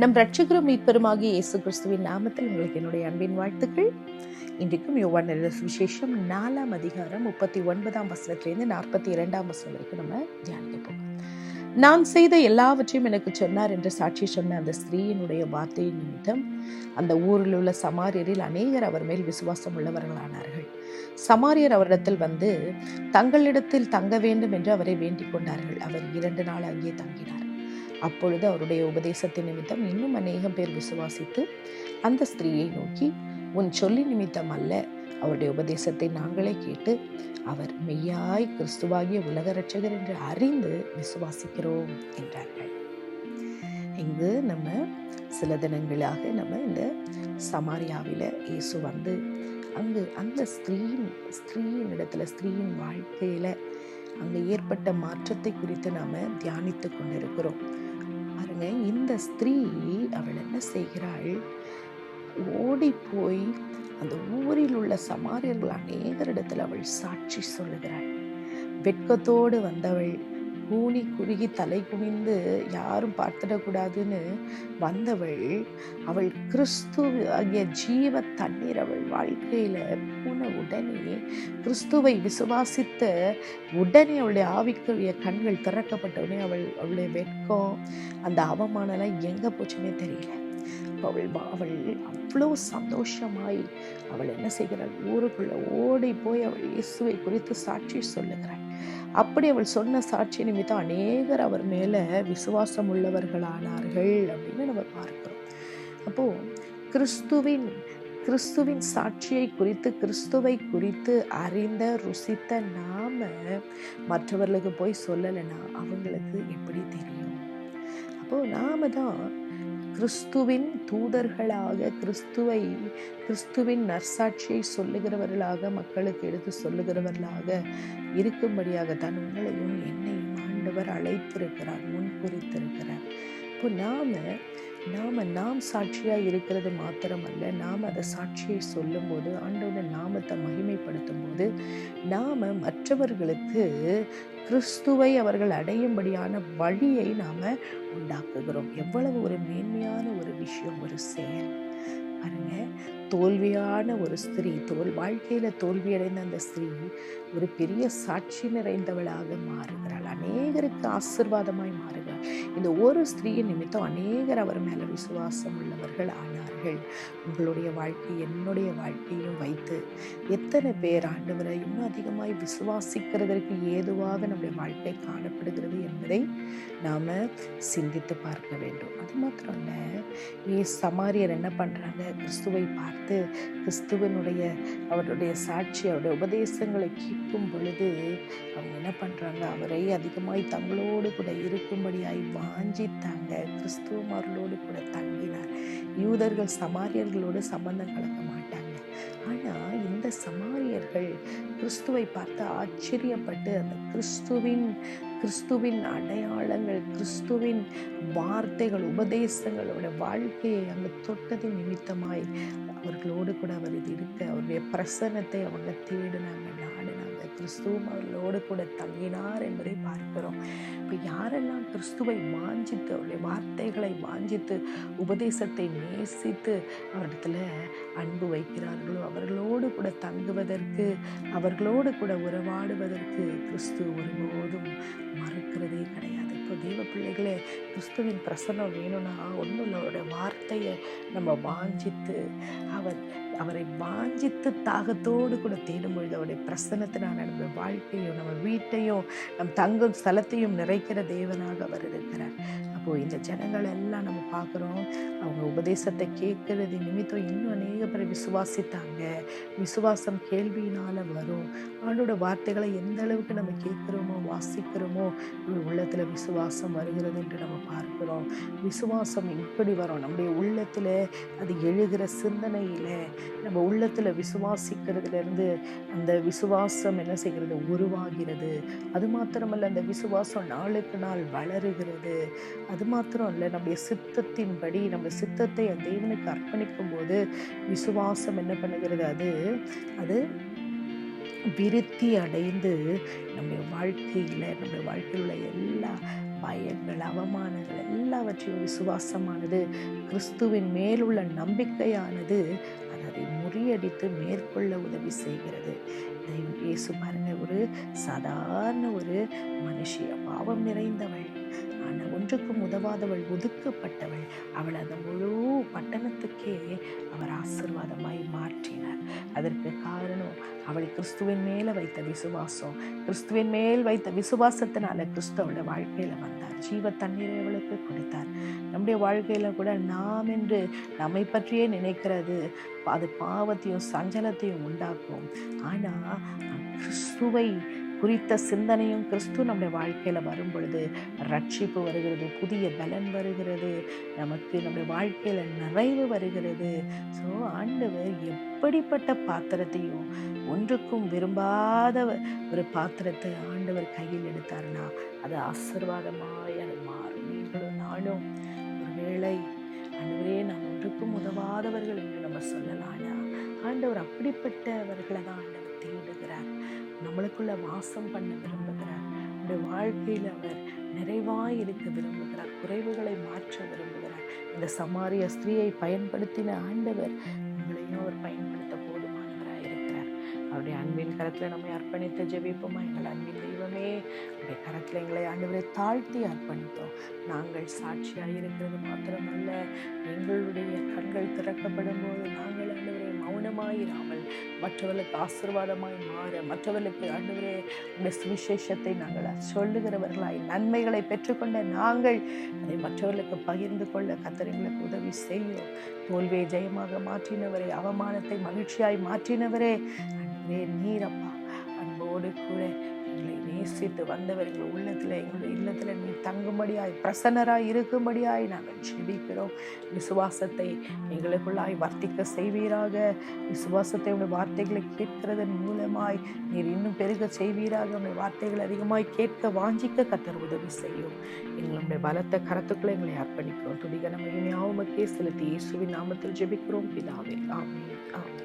நம் ரட்சகரும் மீட்பெருமாகிய இயேசு கிறிஸ்துவின் நாமத்தில் உங்களுக்கு என்னுடைய அன்பின் வாழ்த்துக்கள். இன்றைக்கும் யோவான் விசேஷம் நாலாம் அதிகாரம் முப்பத்தி ஒன்பதாம் வசனத்திலிருந்து நாற்பத்தி இரண்டாம் வசனம் வரைக்கும் நம்ம தியானிக்க போகிறோம் நான் செய்த எல்லாவற்றையும் எனக்கு சொன்னார் என்று சாட்சி சொன்ன அந்த ஸ்திரீயினுடைய வார்த்தையின் நிமித்தம் அந்த ஊரில் உள்ள சமாரியரில் அநேகர் அவர் மேல் விசுவாசம் உள்ளவர்களானார்கள். சமாரியர் அவரிடத்தில் வந்து தங்களிடத்தில் தங்க வேண்டும் என்று அவரை வேண்டிக் கொண்டார்கள். அவர் இரண்டு நாள் அங்கே தங்கினார். அப்பொழுது அவருடைய உபதேசத்தின் நிமித்தம் இன்னும் அநேகம் பேர் விசுவாசித்து அந்த ஸ்திரீயை நோக்கி உன் சொல்லி நிமித்தம் அல்ல. அவருடைய உபதேசத்தை நாங்களே கேட்டு அவர் மெய்யாய் கிறிஸ்துவாகிய உலக ரட்சகர் என்று அறிந்து விசுவாசிக்கிறோம் என்றார்கள். இங்கு நம்ம சில தினங்களாக நம்ம இந்த சமாரியாவில் இயேசு வந்து அங்கு அந்த ஸ்திரீயின் ஸ்திரீயின் இடத்துல ஸ்திரீயின் வாழ்க்கையில அங்கே ஏற்பட்ட மாற்றத்தை குறித்து நாம தியானித்து கொண்டிருக்கிறோம். பாருங்க இந்த ஸ்திரீ அவள் என்ன செய்கிறாள்? ஓடி போய் அந்த ஊரில் உள்ள சமாரியர்கள் அநேகரிடத்தில் அவள் சாட்சி சொல்லுகிறாள். வெட்கத்தோடு வந்தவள். கூனி குறுகி தலை குனிந்து யாரும் பார்த்துடக்கூடாதுன்னு வந்தவள் அவள் கிறிஸ்து ஆகிய ஜீவ தண்ணீர் அவள் வாழ்க்கையில் போன உடனே கிறிஸ்துவை விசுவாசித்த உடனே அவளுடைய ஆவிக்குரிய கண்கள் திறக்கப்பட்ட உடனே அவள் அவளுடைய வெட்கம் அந்த அவமானம்லாம் எங்கே போச்சுன்னே தெரியல. அவள் அவள் அவ்வளோ சந்தோஷமாய் அவள் என்ன செய்கிறாள்? ஊருக்குள்ளே ஓடி போய் அவள் இயேசுவை குறித்து சாட்சி சொல்லுகிறாள். அப்படி அவள் சொன்ன சாட்சி நிமித்தம் அநேகர் அவர் மேல விசுவாசம் உள்ளவர்களானார்கள் அப்படின்னு நம்ம பார்க்கிறோம். அப்போ கிறிஸ்துவின் கிறிஸ்துவின் சாட்சியை குறித்து கிறிஸ்துவை குறித்து அறிந்த ருசித்த நாம மற்றவர்களுக்கு போய் சொல்லலைன்னா அவங்களுக்கு எப்படி தெரியும்? அப்போ நாம தான் கிறிஸ்துவின் தூதர்களாக கிறிஸ்துவை கிறிஸ்துவின் நற்சாட்சியை சொல்லுகிறவர்களாக மக்களுக்கு எடுத்து சொல்லுகிறவர்களாக இருக்கும்படியாக தான் உங்களையும் என்னையும் ஆண்டவர் அழைத்திருக்கிறார் முன் குறித்திருக்கிறார். அப்போ நாம நாம் நாம் சாட்சியாக இருக்கிறது மாத்திரமல்ல. நாம் அதை சாட்சியை சொல்லும்போது ஆண்டோட நாமத்தை மகிமைப்படுத்தும் போது நாம் மற்றவர்களுக்கு கிறிஸ்துவை அவர்கள் அடையும்படியான வழியை நாம் உண்டாக்குகிறோம். எவ்வளவு ஒரு மேன்மையான ஒரு விஷயம் ஒரு செயல். பாருங்க தோல்வியான ஒரு ஸ்திரீ தோல் வாழ்க்கையில் தோல்வியடைந்த அந்த ஸ்திரீ ஒரு பெரிய சாட்சி நிறைந்தவளாக மாறுகிறாள். அநேகருக்கு ஆசிர்வாதமாய் மாறுகிறாள். இந்த ஒரு ஸ்திரீயின் நிமித்தம் அநேகர் அவர் மேலே விசுவாசம் உள்ளவர்கள் ஆனார்கள். உங்களுடைய வாழ்க்கை என்னுடைய வாழ்க்கையும் வைத்து எத்தனை பேர் ஆண்டவரை இன்னும் அதிகமாய் விசுவாசிக்கிறதற்கு ஏதுவாக நம்முடைய வாழ்க்கை காணப்படுகிறது என்பதை நாம் சிந்தித்து பார்க்க வேண்டும். அது மாத்திரம் இல்லை ஏ சமாரியர் என்ன பண்ணுறாங்க கிறிஸ்துவை பார்த்து பார்த்து கிறிஸ்துவனுடைய அவருடைய சாட்சி அவருடைய உபதேசங்களை கேட்கும் பொழுது அவங்க என்ன பண்றாங்க? அவரை அதிகமாய் தங்களோடு கூட இருக்கும்படியாய் வாஞ்சித்தாங்க. கிறிஸ்துவம் கூட தங்கினார். யூதர்கள் சமாரியர்களோடு சம்பந்தம் கலக்க மாட்டாங்க. ஆனால் இந்த சமாரியர்கள் கிறிஸ்துவை பார்த்து ஆச்சரியப்பட்டு அந்த கிறிஸ்துவின் கிறிஸ்துவின் அடையாளங்கள் கிறிஸ்துவின் வார்த்தைகள் உபதேசங்களோட வாழ்க்கையை அங்கு தொட்டது நிமித்தமாய் அவர்களோடு கூட அவர் இது இருக்க அவருடைய பிரசன்னத்தை அவங்க தேடின கிறிஸ்துவும் அவர்களோடு கூட தங்கினார் என்பதை பார்க்கிறோம். இப்போ யாரெல்லாம் கிறிஸ்துவை வாஞ்சித்து அவருடைய வார்த்தைகளை வாஞ்சித்து உபதேசத்தை நேசித்து அவரிடத்துல அன்பு வைக்கிறார்களோ அவர்களோடு கூட தங்குவதற்கு அவர்களோடு கூட உறவாடுவதற்கு கிறிஸ்து ஒருபோதும் மறுக்கிறதே கிடையாது. இப்போ தெய்வ பிள்ளைகளே கிறிஸ்துவின் பிரசன்னம் வேணும்னா ஒன்றும் அவருடைய வார்த்தையை நம்ம வாஞ்சித்து அவர் அவரை வாஞ்சித்து தாகத்தோடு கூட தேடும் பொழுது அவருடைய பிரசனத்தினால் நம்ம வாழ்க்கையும் நம்ம வீட்டையும் நம் தங்கும் ஸ்தலத்தையும் நிறைக்கிற தேவனாக அவர் இருக்கிறார். அப்போது இந்த ஜனங்கள் எல்லாம் நம்ம பார்க்குறோம். அவங்க உபதேசத்தை கேட்கறது நிமித்தம் இன்னும் அநேக பேர் விசுவாசித்தாங்க. விசுவாசம் கேள்வியினால் வரும். ஆண்டோட வார்த்தைகளை எந்த அளவுக்கு நம்ம கேட்குறோமோ வாசிக்கிறோமோ உள்ளத்தில் விசுவாசம் வருகிறது என்று நம்ம பார்க்கிறோம். விசுவாசம் இப்படி வரும். நம்முடைய உள்ளத்தில் அது எழுகிற சிந்தனையில் நம்ம உள்ளத்தில் விசுவாசிக்கிறதுலேருந்து அந்த விசுவாசம் என்ன செய்கிறது? உருவாகிறது. அது மாத்திரமல்ல அந்த விசுவாசம் நாளுக்கு நாள் வளருகிறது. அது மாத்திரம் இல்லை நம்முடைய சித்தத்தின்படி நம்ம சித்தத்தை அந்த தேவனுக்கு அர்ப்பணிக்கும் போது விசுவாசம் என்ன பண்ணுகிறது? அது அது விருத்தி அடைந்து நம்முடைய வாழ்க்கையில் நம்முடைய வாழ்க்கையில் உள்ள எல்லா பயங்கள் அவமானங்கள் எல்லாவற்றையும் விசுவாசமானது கிறிஸ்துவின் மேலுள்ள நம்பிக்கையானது முறியடித்து மேற்கொள்ள உதவி செய்கிறது. இயேசு பாருங்க ஒரு சாதாரண ஒரு மனுஷிய பாவம் நிறைந்தவள். ஆனால் ஒன்றுக்கும் உதவாதவள் ஒதுக்கப்பட்டவள். அவள் அந்த முழு பட்டணத்துக்கே அவர் ஆசிர்வாதமாய் மாற்றினார். அதற்கு காரணம் அவள் கிறிஸ்துவின் மேலே வைத்த விசுவாசம். கிறிஸ்துவின் மேல் வைத்த விசுவாசத்தினால கிறிஸ்துவோட வாழ்க்கையில் வந்தார். ஜீவ தண்ணீரை அவளுக்கு கொடுத்தார். நம்முடைய வாழ்க்கையில் கூட நாம் என்று நம்மை பற்றியே நினைக்கிறது. அது பாவத்தையும் சஞ்சலத்தையும் உண்டாக்கும். ஆனால் கிறிஸ்துவை குறித்த சிந்தனையும் கிறிஸ்து நம்முடைய வாழ்க்கையில் வரும் பொழுது ரட்சிப்பு வருகிறது புதிய பலன் வருகிறது நமக்கு நம்முடைய வாழ்க்கையில் நிறைவு வருகிறது. ஸோ ஆண்டவர் எப்படிப்பட்ட பாத்திரத்தையும் ஒன்றுக்கும் விரும்பாத ஒரு பாத்திரத்தை ஆண்டவர் கையில் எடுத்தார்னா அது ஆசிர்வாதமாய் அது மாறும் நீங்களும் நானும் ஒருவேளை ஆண்டவரே நாம் ஒன்றுக்கும் உதவாதவர்கள் என்று நம்ம சொல்லலானா? ஆண்டவர் அப்படிப்பட்டவர்களை தான் ஆண்டவர் தேடுகிறார். நம்மளுக்குள்ள வாசம் பண்ண விரும்புகிறார். நம்முடைய வாழ்க்கையில் அவர் நிறைவாய் இருக்க விரும்புகிறார். குறைவுகளை மாற்ற விரும்புகிறார். இந்த சமாரிய ஸ்திரீயை பயன்படுத்தின ஆண்டவர் உங்களையும் அவர் பயன்படுத்த போதுமானவராக இருக்கிறார். அவருடைய அன்பின் கரத்தில் நம்மை அர்ப்பணித்து ஜெபிப்போமா? எங்கள் அன்பின் தெய்வமே உடைய கரத்தில் எங்களை ஆண்டவரை தாழ்த்தி அர்ப்பணித்தோம். நாங்கள் சாட்சியாக இருக்கிறது மாத்திரமல்ல எங்களுடைய கண்கள் திறக்கப்படும் போது நாங்கள் ஆண்டவரை மௌனமாயிராமல் மற்றவர்களுக்கு ஆசிர்வாதமாய் மாற மற்றவர்களுக்கு ஆண்டவரே இந்த சுவிசேஷத்தை நாங்கள் சொல்லுகிறவர்களாய் நன்மைகளை பெற்றுக்கொண்ட நாங்கள் அதை மற்றவர்களுக்கு பகிர்ந்து கொள்ள கத்தரைங்களுக்கு உதவி செய்யும். தோல்வியை ஜெயமாக மாற்றினவரே அவமானத்தை மகிழ்ச்சியாய் மாற்றினவரே அன்பே நீரப்பா அன்போடு கூட எங்களை நேசித்து வந்தவர்கள் உள்ளத்தில் எங்களுடைய இல்லத்தில் நீ தங்கும்படியாய் பிரசன்னராய் இருக்கும்படியாய் நாங்கள் ஜெபிக்கிறோம். விசுவாசத்தை எங்களுக்குள்ளாய் வர்த்திக்க செய்வீராக. விசுவாசத்தை உடைய வார்த்தைகளை கேட்கிறதன் மூலமாய் நீர் இன்னும் பெருக செய்வீராக. உடைய வார்த்தைகளை அதிகமாய் கேட்க வாஞ்சிக்க கத்தர் உதவி செய்யும். எங்களுடைய பலத்த கரத்துக்களை எங்களை அர்ப்பணிக்கிறோம். துடிக நம்ம இனியாவுமக்கே செலுத்தி இயேசுவின் நாமத்தில் ஜெபிக்கிறோம். பிதாவே ஆமே ஆமே